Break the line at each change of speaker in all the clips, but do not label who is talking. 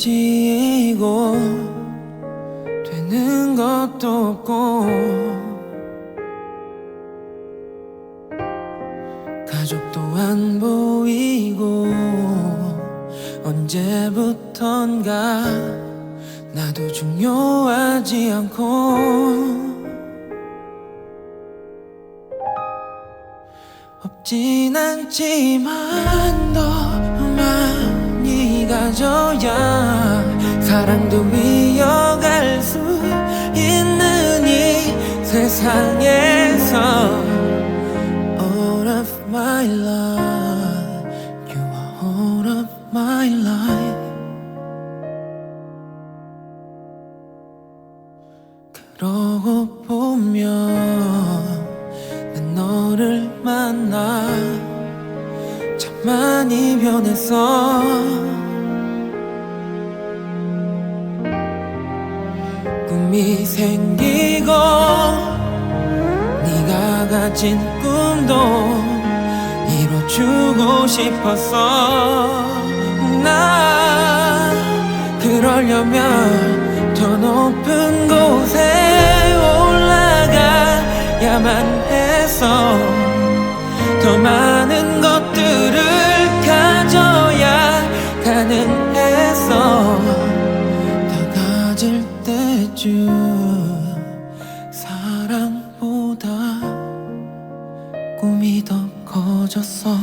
지고 되는 것도 없고 가족도 안 보이고 언제부턴가 나도 중요하지 않고 없진 않지만 더 많이 가져야 사랑도 이어갈 수 있는 이 세상에서 All of my life You are all of my life. 그러고 보면 난 너를 만나 참 많이 변했어 꿈이 생기고 네가 가진 꿈도 이뤄주고 싶었어 나 그러려면 더 높은 곳에 올라가야만 해서 더 많은 때쯤 사랑보다 꿈이 더 커졌어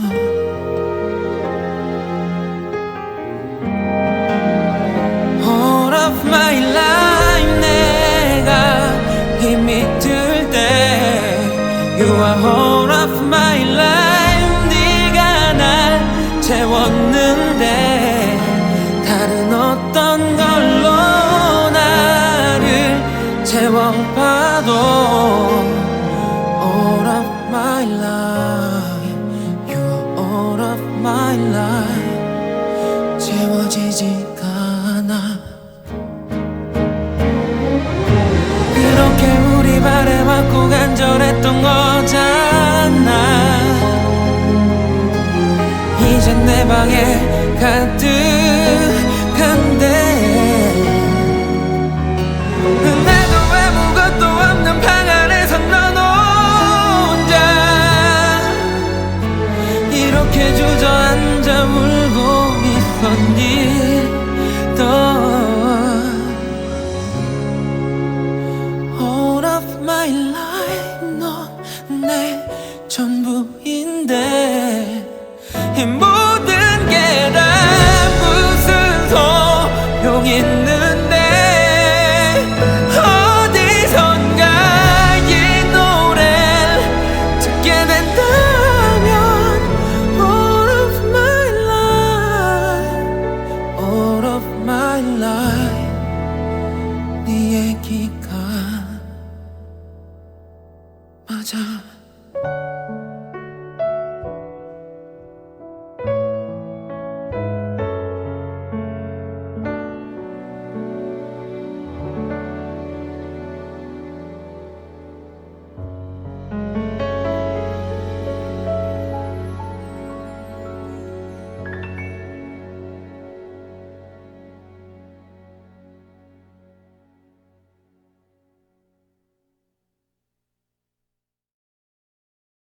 봐도 All of my life You are all of my life 채워지지가 않아. 그렇게 우리 바래왔고 간절했던 거잖아. 이제 내 방에 가득 넌 내 전부인데. Música